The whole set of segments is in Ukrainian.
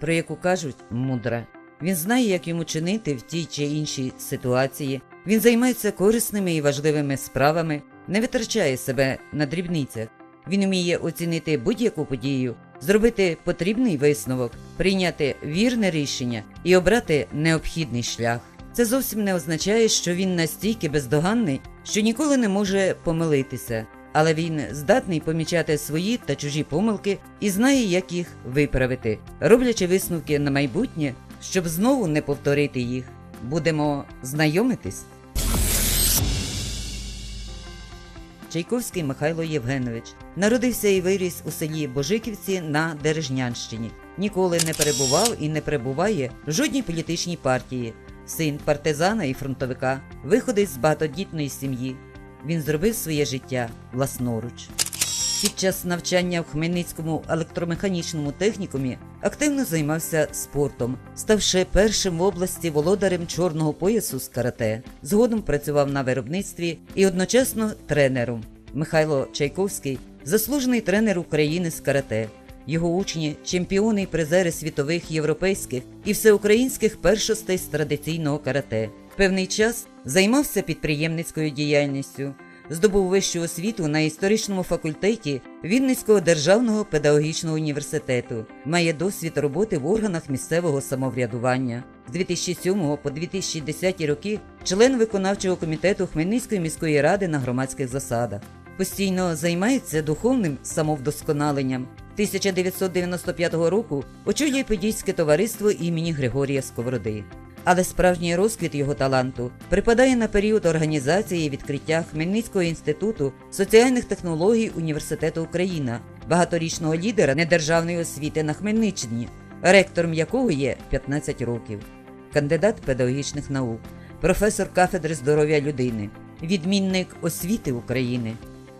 Про яку кажуть, мудра. Він знає, як йому чинити в тій чи іншій ситуації. Він займається корисними і важливими справами, не витрачає себе на дрібницях. Він вміє оцінити будь-яку подію, зробити потрібний висновок, прийняти вірне рішення і обрати необхідний шлях. Це зовсім не означає, що він настільки бездоганний, що ніколи не може помилитися, але він здатний помічати свої та чужі помилки і знає, як їх виправити, роблячи висновки на майбутнє, щоб знову не повторити їх. Будемо знайомитись. Чайковський Михайло Євгенович народився і виріс у селі Божиківці на Дережнянщині. Ніколи не перебував і не перебуває в жодній політичній партії. Син партизана і фронтовика, виходить з багатодітної сім'ї. Він зробив своє життя власноруч. Під час навчання в Хмельницькому електромеханічному технікумі активно займався спортом, ставши першим в області володарем чорного поясу з карате. Згодом працював на виробництві і одночасно тренером. Михайло Чайковський заслужений тренер України з карате. Його учні чемпіони і призери світових, європейських і всеукраїнських першостей з традиційного карате. Певний час займався підприємницькою діяльністю, здобув вищу освіту на історичному факультеті Вінницького державного педагогічного університету, має досвід роботи в органах місцевого самоврядування. З 2007 по 2010 роки член виконавчого комітету Хмельницької міської ради на громадських засадах. Постійно займається духовним самовдосконаленням. 1995 року очолює Подільське товариство імені Григорія Сковороди. Але справжній розквіт його таланту припадає на період організації і відкриття Хмельницького інституту соціальних технологій Університету Україна, багаторічного лідера недержавної освіти на Хмельниччині, ректором якого є 15 років, кандидат педагогічних наук, професор кафедри здоров'я людини, відмінник освіти України.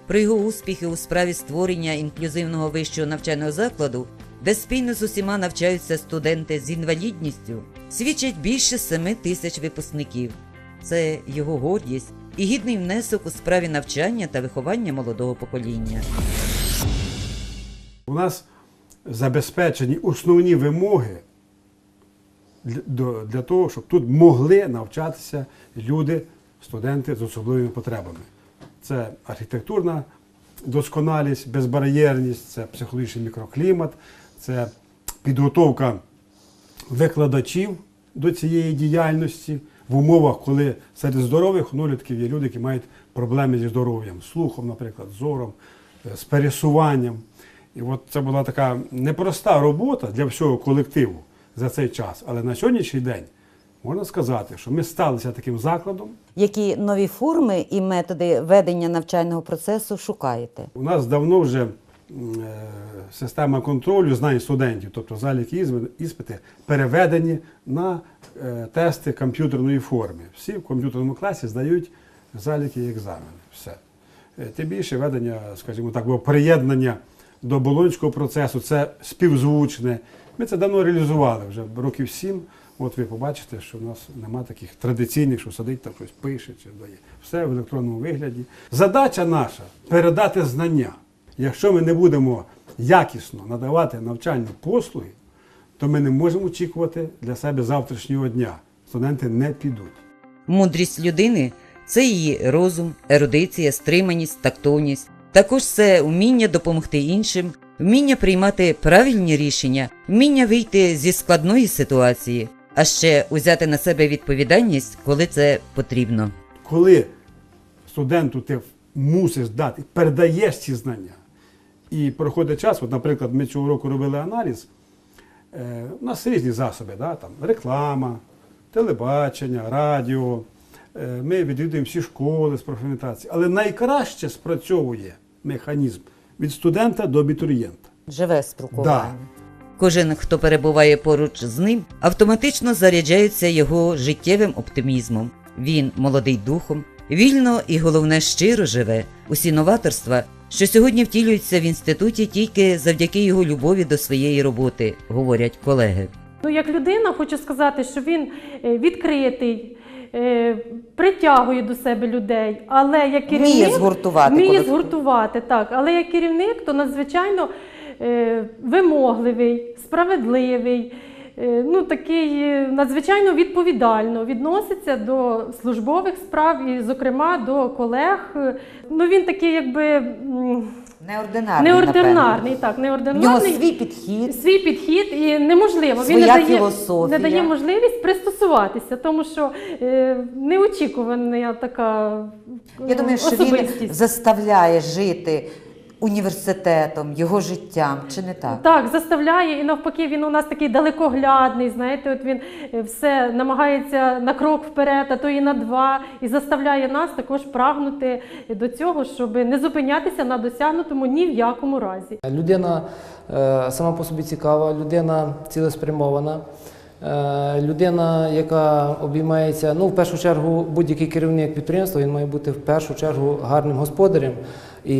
Про його успіхи у справі створення інклюзивного вищого навчального закладу, де спільно з усіма навчаються студенти з інвалідністю, свідчать більше семи тисяч випускників. Це його гордість і гідний внесок у справі навчання та виховання молодого покоління. У нас забезпечені основні вимоги для того, щоб тут могли навчатися люди, студенти з особливими потребами. Це архітектурна досконалість, безбар'єрність, це психологічний мікроклімат, це підготовка викладачів до цієї діяльності в умовах, коли серед здорових однолітків є люди, які мають проблеми зі здоров'ям, слухом, наприклад, зором, е, з пересуванням. І от це була така непроста робота для всього колективу за цей час. Але на сьогоднішній день можна сказати, що ми сталися таким закладом. Які нові форми і методи ведення навчального процесу шукаєте? У нас давно вже е, система контролю знань студентів, тобто заліки іспити, переведені на е, тести комп'ютерної форми. Всі в комп'ютерному класі здають заліки і екзамени. Все. Е, Тим більше ведення, скажімо так, приєднання до болонського процесу, це співзвучне. Ми це давно реалізували вже років сім. От ви побачите, що в нас нема таких традиційних, що сидить там щось пише чи дає. Все в електронному вигляді. Задача наша передати знання. Якщо ми не будемо якісно надавати навчальні послуги, то ми не можемо очікувати для себе завтрашнього дня. Студенти не підуть. Мудрість людини це її розум, ерудиція, стриманість, тактовність. Також це вміння допомогти іншим, вміння приймати правильні рішення, вміння вийти зі складної ситуації, а ще узяти на себе відповідальність, коли це потрібно. коли студенту ти мусиш дати, передаєш ці знання, і проходить час, от, наприклад, ми цього року робили аналіз, е, у нас різні засоби, да, там, реклама, телебачення, радіо, е, ми відвідуємо всі школи з профорієнтації, але найкраще спрацьовує механізм від студента до абітурієнта. Живе спілкування. Да. Кожен, хто перебуває поруч з ним, автоматично заряджається його життєвим оптимізмом. Він молодий духом, вільно і головне щиро живе. Усі новаторства, що сьогодні втілюються в інституті тільки завдяки його любові до своєї роботи, говорять колеги. Ну, як людина, хочу сказати, що він е, відкритий, е, притягує до себе людей, але як керівник Вміє згуртувати вміє згуртувати, так. Але як керівник, то надзвичайно вимогливий, справедливий. е, Ну, такий е, надзвичайно відповідально відноситься до службових справ і, зокрема, до колег. Е, Ну, він такий, якби Неординарний. неординарний, так, В нього свій підхід. Свій підхід і неможливо. Він не дає, філософія. не дає можливість пристосуватися, тому що е, неочікувана така Я е, думаю, що він заставляє жити університетом, його життям, чи не так? Так, заставляє, і навпаки, він у нас такий далекоглядний. Знаєте, от він е, все намагається на крок вперед, а то і на два, і заставляє нас також прагнути до цього, щоб не зупинятися на досягнутому ні в якому разі. Людина е, сама по собі цікава, людина цілеспрямована, е, людина, яка обіймається, ну, в першу чергу, будь-який керівник підприємства, він має бути в першу чергу гарним господарем. І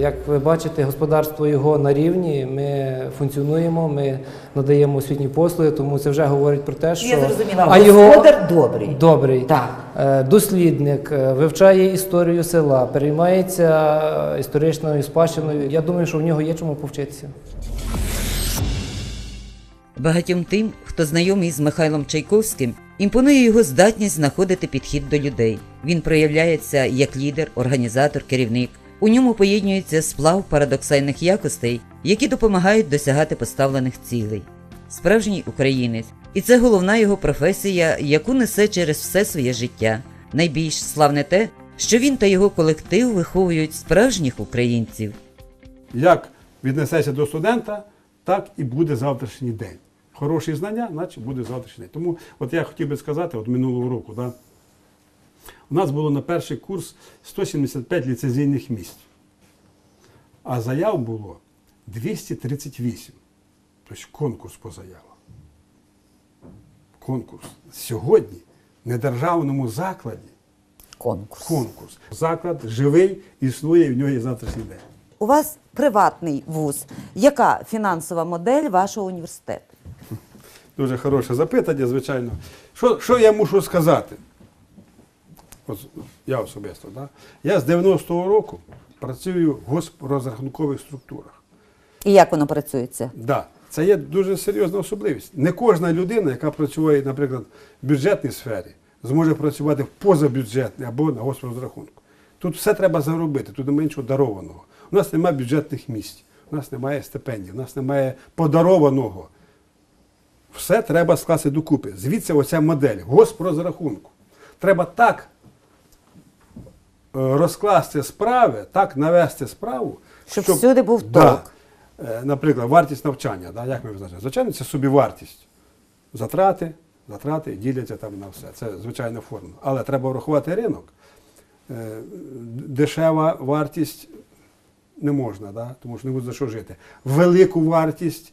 як ви бачите, господарство його на рівні, ми функціонуємо, ми надаємо освітні послуги, тому це вже говорить про те, що Я зрозуміла, а його господар добрий. добрий. Так. Е, Дослідник е, вивчає історію села, переймається е, історичною спадщиною. Я думаю, що в нього є чому повчитися. Багатьом тим, хто знайомий з Михайлом Чайковським, імпонує його здатність знаходити підхід до людей. Він проявляється як лідер, організатор, керівник. У ньому поєднується сплав парадоксальних якостей, які допомагають досягати поставлених цілей. Справжній українець, і це головна його професія, яку несе через все своє життя. Найбільш славне те, що він та його колектив виховують справжніх українців. Як віднесеться до студента, так і буде завтрашній день. Хороші знання, значить буде завтрашній день. Тому от я хотів би сказати, от минулого року, да, у нас було на перший курс 175 ліцензійних місць, а заяв було 238. Тобто конкурс по заявам. Конкурс. Сьогодні в недержавному закладі Конкурс. конкурс. Заклад живий, існує, і в нього є завтрашній день. У вас приватний вуз. Яка фінансова модель вашого університету? Дуже хороше запитання, звичайно. Що, що я мушу сказати? От я особисто, да? я з 90-го року працюю в госпрозрахункових структурах. І як воно працюється? Да, це є дуже серйозна особливість. Не кожна людина, яка працює, наприклад, в бюджетній сфері, зможе працювати в позабюджетній або на госпрозрахунку. Тут все треба заробити, тут немає нічого дарованого. У нас немає бюджетних місць, у нас немає стипендій, у нас немає подарованого. Все треба скласти докупи. Звідси оця модель госпрозрахунку. Треба так розкласти справи, так навести справу, Щоб всюди був Да. толк. Е, Наприклад, вартість навчання, да, як ми визначаємо? Звичайно, це собівартість. Затрати, затрати діляться там на все. Це звичайна форма. Але треба врахувати ринок. Е, Дешева вартість не можна, да? тому що не буде за що жити. Велику вартість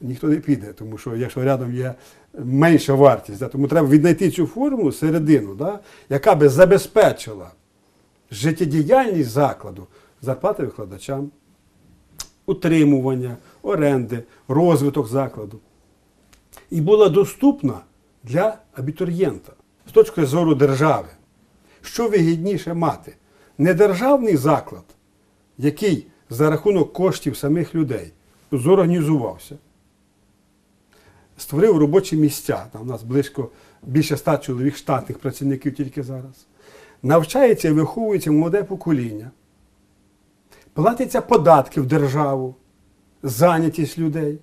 ніхто не піде, тому що якщо рядом є менша вартість, да? тому треба віднайти цю форму середину, да? яка би забезпечила життєдіяльність закладу, зарплати викладачам, утримування, оренди, розвиток закладу. І була доступна для абітурієнта з точки зору держави. Що вигідніше мати? Не державний заклад, який за рахунок коштів самих людей зорганізувався, створив робочі місця. Там у нас близько більше ста чоловік штатних працівників тільки зараз. Навчається і виховується молоде покоління платяться податки в державу, зайнятість людей,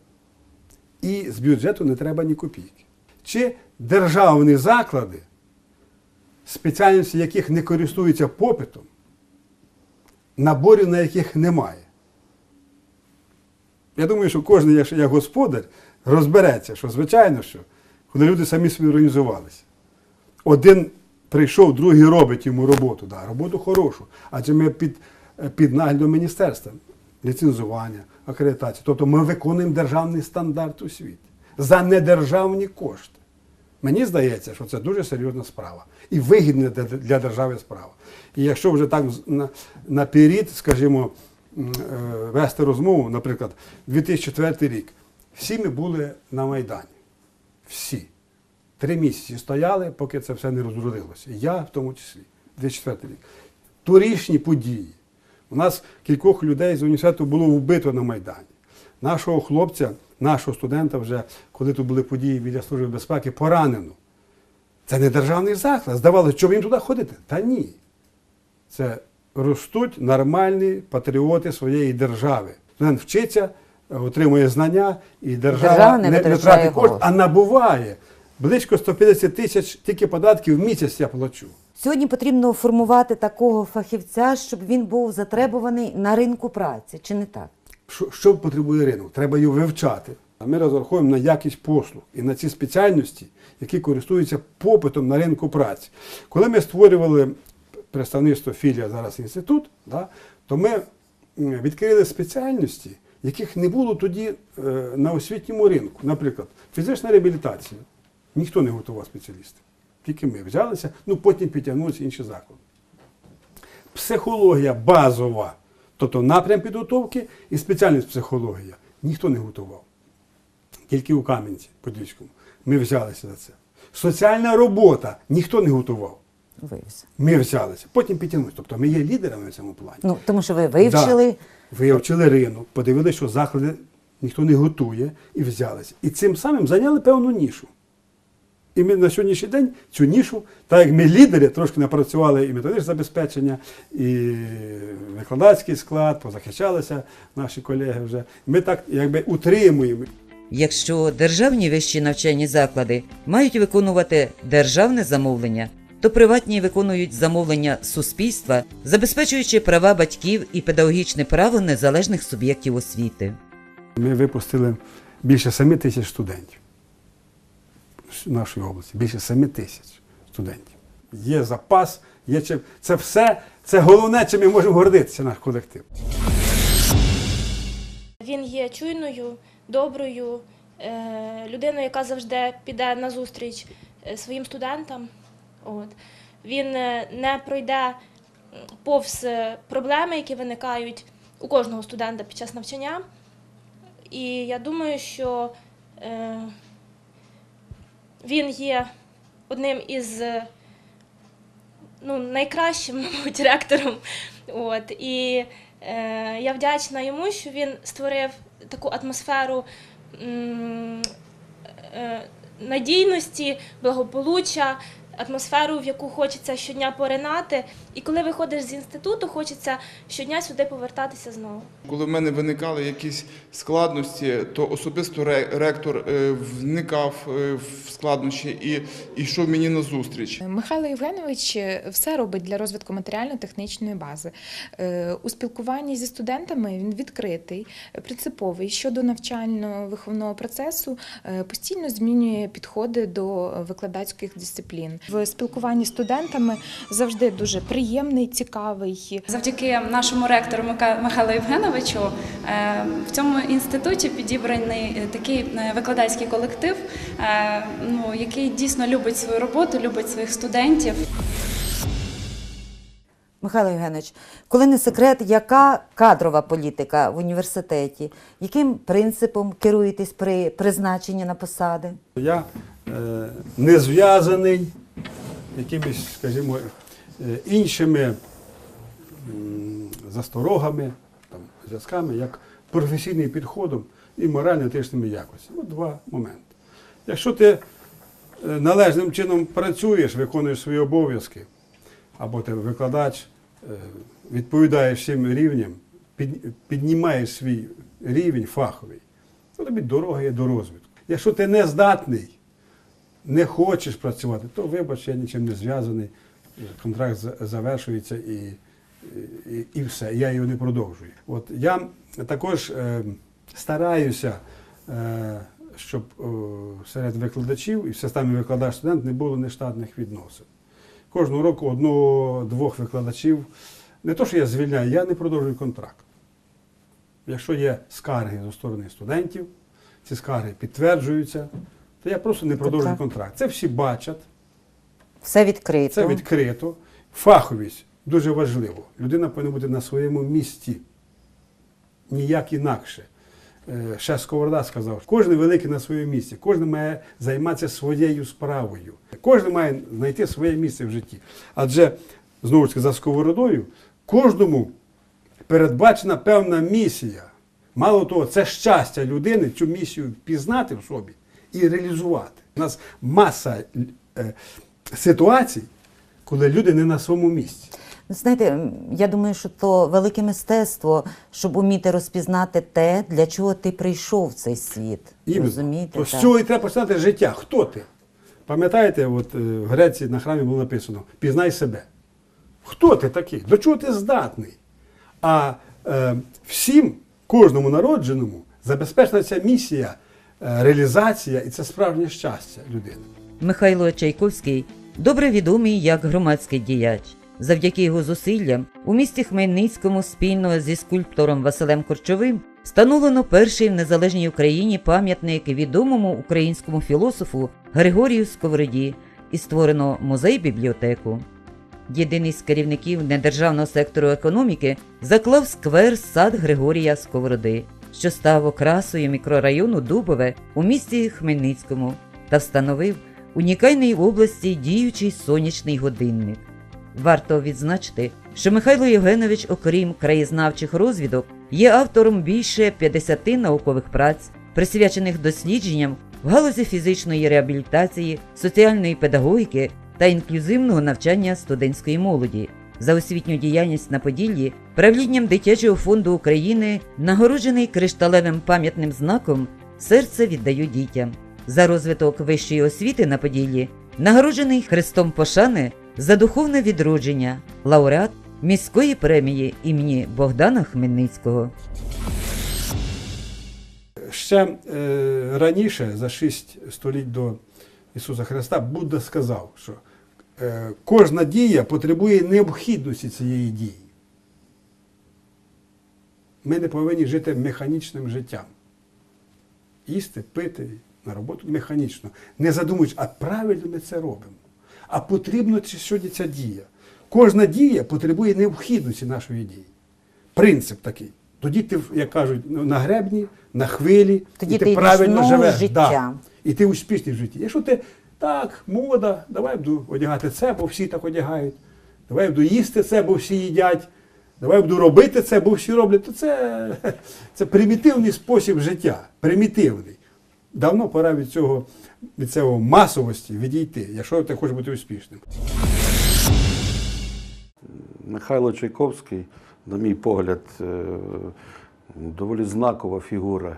і з бюджету не треба ні копійки. Чи державні заклади, спеціальності яких не користуються попитом, наборів на яких немає. Я думаю, що кожен, якщо як господар, розбереться, що звичайно, що коли люди самі собі організувалися. Один прийшов, другий робить йому роботу. Да, роботу хорошу. Адже ми під, під наглядом міністерства ліцензування, акредитація. Тобто ми виконуємо державний стандарт у світі за недержавні кошти. Мені здається, що це дуже серйозна справа і вигідна для- держави справа. І якщо вже так з- на, наперед, скажімо, е, вести розмову, наприклад, 2004 рік, всі ми були на Майдані. Всі. Три місяці стояли, поки це все не розродилося. Я в тому числі, 2004 рік. Торішні події. У нас кількох людей з університету було вбито на Майдані. нашого хлопця, нашого студента, вже коли тут були події біля Служби безпеки, поранено. Це не державний заклад. Здавалося, що їм туди ходити? Та ні. Це ростуть нормальні патріоти своєї держави. Студент вчиться, отримує знання, і держава, Держава не не, не тратить кошти, а набуває. Близько 150 тисяч тільки податків в місяць я плачу. Сьогодні потрібно формувати такого фахівця, щоб він був затребуваний на ринку праці, чи не так? Що, що потребує ринок? Треба його вивчати. А ми розраховуємо на якість послуг і на ці спеціальності, які користуються попитом на ринку праці. Коли ми створювали представництво філія зараз інститут, да, то ми відкрили спеціальності, яких не було тоді е, на освітньому ринку. Наприклад, фізична реабілітація. Ніхто не готував спеціалістів. Тільки ми взялися, ну потім підтягнулися інші заклади. Психологія базова, тобто напрям підготовки і спеціальність психологія. Ніхто не готував. Тільки у Кам'янці Подільському. Ми взялися за це. Соціальна робота ніхто не готував. Вивіз. Ми взялися. Потім підтягнулися. Тобто ми є лідерами в цьому плані. Ну, тому що ви вивчили. Да. Вивчили ринок, подивилися, що заклади ніхто не готує, і взялися. І цим самим зайняли певну нішу. І ми на сьогоднішній день цю нішу, так як ми лідери, трошки напрацювали і методичне забезпечення, і викладацький склад, позахищалися наші колеги вже. Ми так якби утримуємо. Якщо державні вищі навчальні заклади мають виконувати державне замовлення, то приватні виконують замовлення суспільства, забезпечуючи права батьків і педагогічне право незалежних суб'єктів освіти. Ми випустили більше 7 тисяч студентів нашої області. Більше 7 тисяч студентів. Є запас, є чим. Це все, це головне, чим ми можемо гордитися, наш колектив. Він є чуйною, доброю, е, людиною, яка завжди піде на зустріч е, своїм студентам. От. Він е, не пройде повз проблеми, які виникають у кожного студента під час навчання. І я думаю, що він є одним із е, ну, найкращим, мабуть, ректором. От. І е, я вдячна йому, що він створив таку атмосферу е, надійності, благополуччя, атмосферу, в яку хочеться щодня поринати. І коли виходиш з інституту, хочеться щодня сюди повертатися знову. Коли в мене виникали якісь складності, то особисто ре- ректор е, вникав е, в складнощі і йшов мені на зустріч. Михайло Євгенович е, все робить для розвитку матеріально-технічної бази. У спілкуванні зі студентами він відкритий, принциповий щодо навчально-виховного процесу, постійно змінює підходи до викладацьких дисциплін. В спілкуванні з студентами завжди дуже приємний, цікавий. Завдяки нашому ректору Михайлу Євгеновичу е, в цьому інституті підібраний е, такий е, викладацький колектив, ну, який дійсно любить свою роботу, любить своїх студентів. Михайло Євгенович, коли не секрет, яка кадрова політика в університеті? Яким принципом керуєтесь при призначенні на посади? Я не зв'язаний якимись, скажімо, е, іншими засторогами, там, зв'язками, як професійним підходом і морально-етичними якостями. От два моменти. Якщо ти е, належним чином працюєш, виконуєш свої обов'язки, або ти викладач, е, відповідаєш всім рівням, піднімаєш свій рівень фаховий, то тобі дорога є до розвитку. Якщо ти не здатний, не хочеш працювати, то вибач, я нічим не зв'язаний, контракт завершується і, і, і все, я його не продовжую. От я також е, стараюся, е, щоб е, серед викладачів і в системі викладач-студент не було нештатних відносин. Кожного року одного-двох викладачів, не то, що я звільняю, я не продовжую контракт. Якщо є скарги зі сторони студентів, ці скарги підтверджуються, то я просто не продовжую Тобто- контракт. Це всі бачать, Все відкрито. це відкрито. Фаховість дуже важливо. Людина повинна бути на своєму місці. Ніяк інакше. Е, Ще Сковорода сказав, кожен великий на своєму місці, кожен має займатися своєю справою. Кожен має знайти своє місце в житті. Адже, знову ж таки, за сковородою, кожному передбачена певна місія. Мало того, це щастя людини цю місію впізнати в собі і реалізувати. У нас маса е, ситуацій, коли люди не на своєму місці. Знаєте, я думаю, що то велике мистецтво, щоб уміти розпізнати те, для чого ти прийшов в цей світ. Розумієте? То з цього і треба починати життя. Хто ти? Пам'ятаєте, от е, в Греції на храмі було написано: пізнай себе. Хто ти такий? До чого ти здатний? А е, всім, кожному народженому, забезпечена ця місія, реалізація і це справжнє щастя людини. Михайло Чайковський добре відомий як громадський діяч. Завдяки його зусиллям у місті Хмельницькому спільно зі скульптором Василем Корчовим встановлено перший в незалежній Україні пам'ятник відомому українському філософу Григорію Сковороді і створено музей-бібліотеку. Єдиний з керівників недержавного сектору економіки заклав сквер сад Григорія Сковороди, що став окрасою мікрорайону Дубове у місті Хмельницькому та встановив унікальний в області діючий сонячний годинник. Варто відзначити, що Михайло Євгенович, окрім краєзнавчих розвідок, є автором більше 50 наукових праць, присвячених дослідженням в галузі фізичної реабілітації, соціальної педагогіки та інклюзивного навчання студентської молоді. За освітню діяльність на Поділлі правлінням Дитячого фонду України нагороджений кришталевим пам'ятним знаком Серце віддаю дітям. За розвиток вищої освіти на Поділлі нагороджений Хрестом Пошани за духовне відродження, лауреат міської премії імені Богдана Хмельницького. Ще е, раніше, за шість століть до Ісуса Христа, Будда сказав, що кожна дія потребує необхідності цієї дії. Ми не повинні жити механічним життям. Їсти, пити, на роботу механічно. Не задумуючи, а правильно ми це робимо. А потрібно чи сьогодні ця дія. Кожна дія потребує необхідності нашої дії. Принцип такий. Тоді ти, як кажуть, ну, на гребні, на хвилі, Тоді і ти, ти правильно живеш. Да. І ти успішний в житті. Якщо ти так, мода, давай буду одягати це, бо всі так одягають. Давай буду їсти це, бо всі їдять. Давай буду робити це, бо всі роблять. То це, це примітивний спосіб життя. Примітивний. Давно пора від цього, від цього масовості відійти, якщо ти хочеш бути успішним. Михайло Чайковський, на мій погляд, е, доволі знакова фігура е,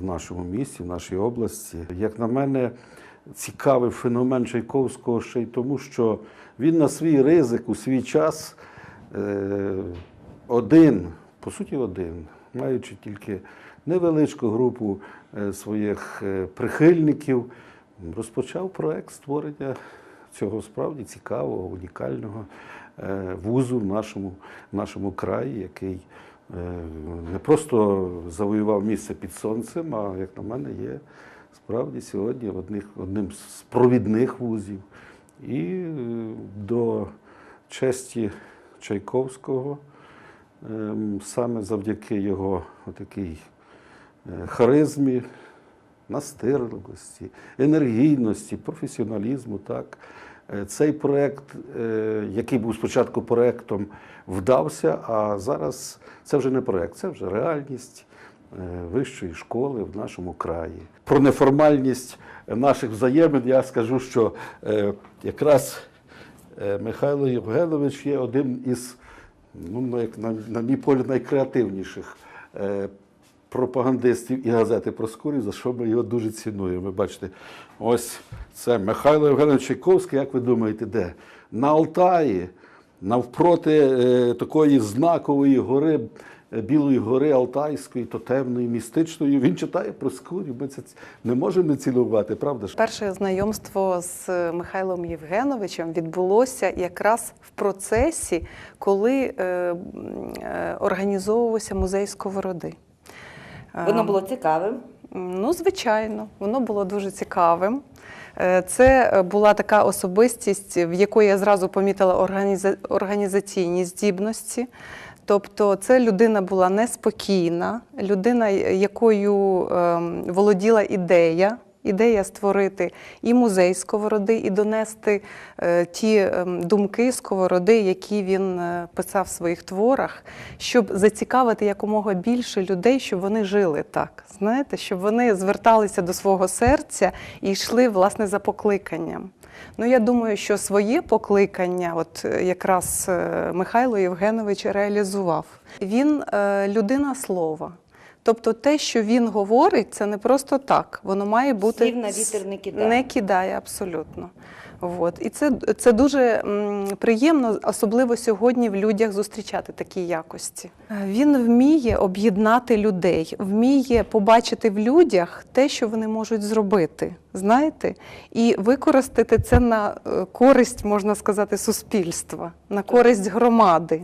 в нашому місті, в нашій області. Як на мене, цікавий феномен Чайковського ще й тому, що він на свій ризик у свій час е, один, по суті, один, маючи тільки невеличку групу е, своїх е, прихильників, розпочав проект створення цього справді цікавого, унікального вузу в нашому, в нашому краї, який не просто завоював місце під сонцем, а, як на мене, є справді сьогодні одних, одним з провідних вузів. І е, до честі Чайковського, ем, саме завдяки його такій е, харизмі, настирливості, енергійності, професіоналізму. Так. Е, Цей проект, е, який був спочатку проектом, вдався, а зараз це вже не проект, це вже реальність вищої школи в нашому краї. Про неформальність наших взаємин я скажу, що е, якраз е, Михайло Євгенович є один із, ну, як на, мій погляд, найкреативніших е, пропагандистів і газети Проскурів, за що ми його дуже цінуємо. Ви бачите, ось це Михайло Євгенович Чайковський, як ви думаєте, де? На Алтаї, навпроти е, такої знакової гори, е, Білої гори Алтайської, тотемної, містичної. Він читає Проскурів. Ми це не можемо не цінувати, правда ж? Перше знайомство з Михайлом Євгеновичем відбулося якраз в процесі, коли е, е, організовувався музей Сковороди. Е, цікавим. Ну, звичайно, воно було дуже цікавим. Е, Це е, була така особистість, в якої я зразу помітила організа- організаційні здібності. Тобто, це людина була неспокійна, людина, якою ем, володіла ідея ідея створити і музей сковороди, і донести е, ті ем, думки сковороди, які він е, писав в своїх творах, щоб зацікавити якомога більше людей, щоб вони жили так. Знаєте, щоб вони зверталися до свого серця і йшли власне за покликанням. Ну, я думаю, що своє покликання, от е, якраз е, Михайло Євгенович реалізував. Він е, людина слова. Тобто те, що він говорить, це не просто так. Воно має бути Слів на вітер не кидає. Не кидає абсолютно. От. І це, це дуже приємно, особливо сьогодні в людях зустрічати такі якості. Е, Він вміє об'єднати людей, вміє побачити в людях те, що вони можуть зробити, знаєте, і використати це на е, користь, можна сказати, суспільства, на користь громади.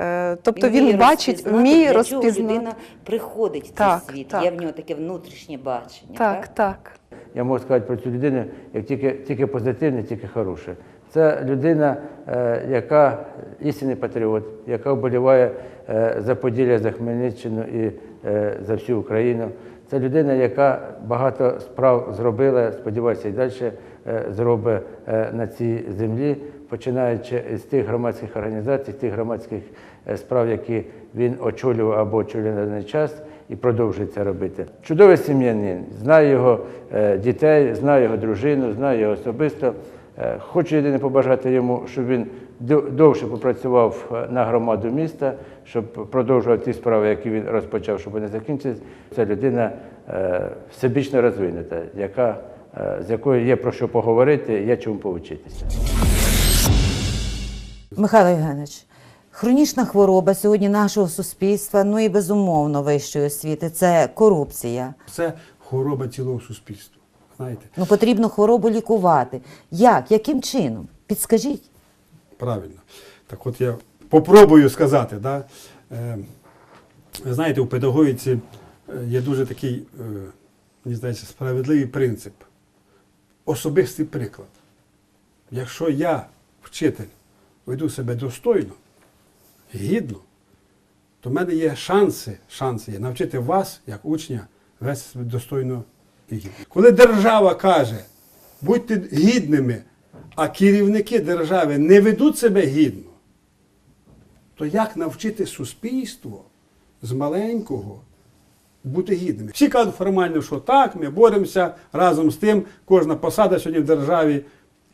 Е, Тобто він, вміє бачить, вміє для розпізнати. людина приходить в цей Так, світ. так. Є в нього таке внутрішнє бачення. Так, так. Я можу сказати про цю людину, як тільки, тільки позитивне, тільки хороше. Це людина, е, яка істинний патріот, яка вболіває е, за Поділля, за Хмельниччину і за всю Україну. Це людина, яка багато справ зробила, сподіваюся, і далі зробить на цій землі, починаючи з тих громадських організацій, з тих громадських справ, які він очолював або очолює на даний час і продовжує це робити. Чудовий сім'янин, знаю його е, дітей, знаю його дружину, знаю його особисто. Е, Хочу єдине побажати йому, щоб він довше попрацював е, на громаду міста, щоб продовжував ті справи, які він розпочав, щоб вони закінчились. Це людина е, всебічно розвинута, яка, е, з якою є про що поговорити, є чому повчитися. Михайло Євгенович, хронічна хвороба сьогодні нашого суспільства, ну і безумовно вищої освіти це корупція. Це хвороба цілого суспільства. Знаєте, Ну потрібно хворобу лікувати. Як? Яким чином? Підскажіть. правильно. Так от я попробую сказати. Да? Е, знаєте, у педагогіці е, є дуже такий, е, мені здається, справедливий принцип. Особистий приклад. Якщо я, вчитель, веду себе достойно, гідно, то в мене є шанси, шанси є навчити вас, як учня, вести себе достойно і гідно. Коли держава каже, будьте гідними, а керівники держави не ведуть себе гідно, то як навчити суспільство з маленького бути гідними? Всі кажуть формально, що так, ми боремося разом з тим, кожна посада сьогодні в державі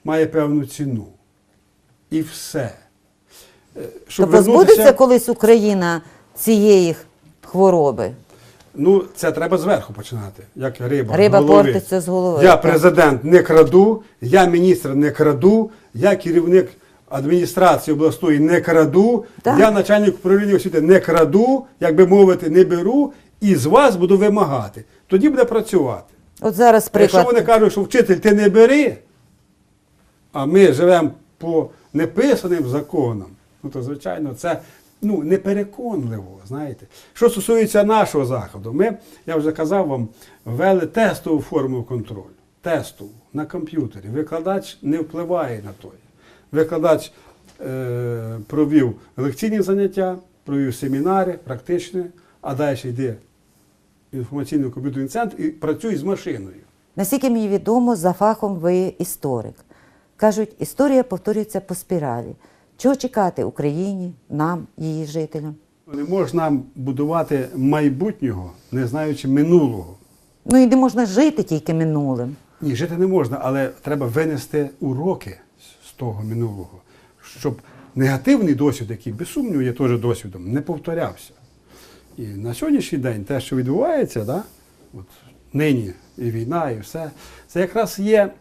має певну ціну. І все. Е, Щоб То позбудеться вернутися, колись Україна цієї хвороби. ну це треба зверху починати, як риба. з Риба голови. портиться з голови. Я так. президент не краду, я міністр не краду, я керівник адміністрації обласної не краду, Так. я начальник управління освіти не краду, як би мовити, не беру, і з вас буду вимагати. Тоді буде працювати. От зараз Якщо приклад. вони кажуть, що вчитель ти не бери, а ми живемо по неписаним законам, ну то звичайно це ну, непереконливо. Знаєте. Що стосується нашого заходу, ми, я вже казав вам, ввели тестову форму контролю. Тестову на комп'ютері. Викладач не впливає на той. Викладач е, провів лекційні заняття, провів семінари, практичні, а далі йде інформаційний комп'ютерний центр і працює з машиною. Наскільки мені відомо, за фахом ви історик. Кажуть, історія повторюється по спіралі. Чого чекати Україні, нам, її жителям? Не можна будувати майбутнього, не знаючи минулого. Ну і не можна жити тільки минулим. Ні, жити не можна, але треба винести уроки з того минулого, щоб негативний досвід, який без сумніву є теж досвідом, не повторявся. І на сьогоднішній день те, що відбувається, да, от нині і війна, і все, це якраз є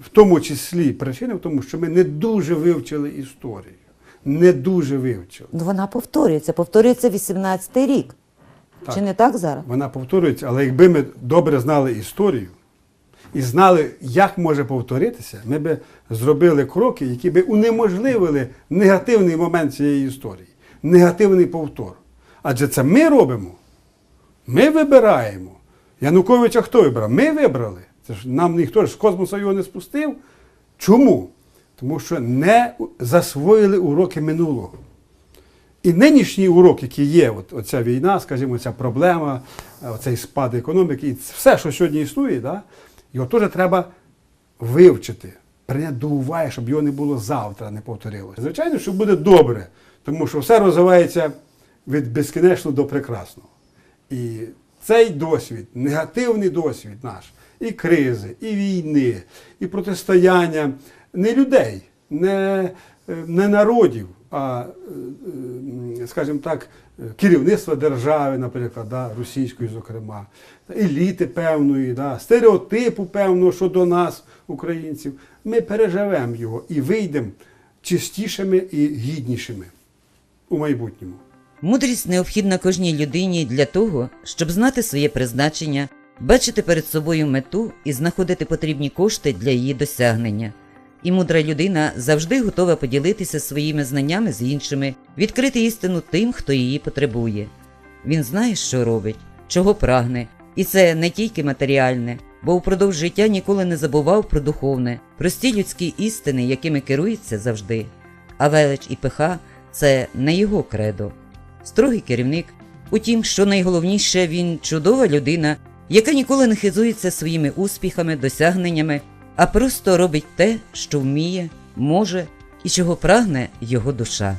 в тому числі причина в тому, що ми не дуже вивчили історію. Не дуже вивчили. Ну вона повторюється, повторюється 18-й рік. Так. Чи не так зараз? Вона повторюється, але якби ми добре знали історію і знали, як може повторитися, ми би зробили кроки, які би унеможливили негативний момент цієї історії, негативний повтор. Адже це ми робимо. Ми вибираємо. Януковича хто вибрав? Ми вибрали. Це ж нам ніхто ж з космосу його не спустив. Чому? Тому що не засвоїли уроки минулого. І нинішній урок, який є, от, оця війна, скажімо, ця проблема, е, оцей спад економіки, і все, що сьогодні існує, да, його теж треба вивчити, прийняти до уваги, щоб його не було завтра, не повторилося. Звичайно, що буде добре, тому що все розвивається від безкінечного до прекрасного. І цей досвід, негативний досвід наш, і кризи, і війни, і протистояння не людей, не, е, не народів, а, е, скажімо так, керівництва держави, наприклад, да, російської, зокрема, еліти певної, да, стереотипу певного щодо нас, українців. Ми переживемо його і вийдемо чистішими і гіднішими у майбутньому. Мудрість необхідна кожній людині для того, щоб знати своє призначення, бачити перед собою мету і знаходити потрібні кошти для її досягнення. І мудра людина завжди готова поділитися своїми знаннями з іншими, відкрити істину тим, хто її потребує. Він знає, що робить, чого прагне, і це не тільки матеріальне, бо впродовж життя ніколи не забував про духовне, прості людські істини, якими керується завжди. А велич і пиха це не його кредо. Строгий керівник, утім, що найголовніше, він чудова людина, яка ніколи не хизується своїми успіхами, досягненнями, а просто робить те, що вміє, може і чого прагне його душа.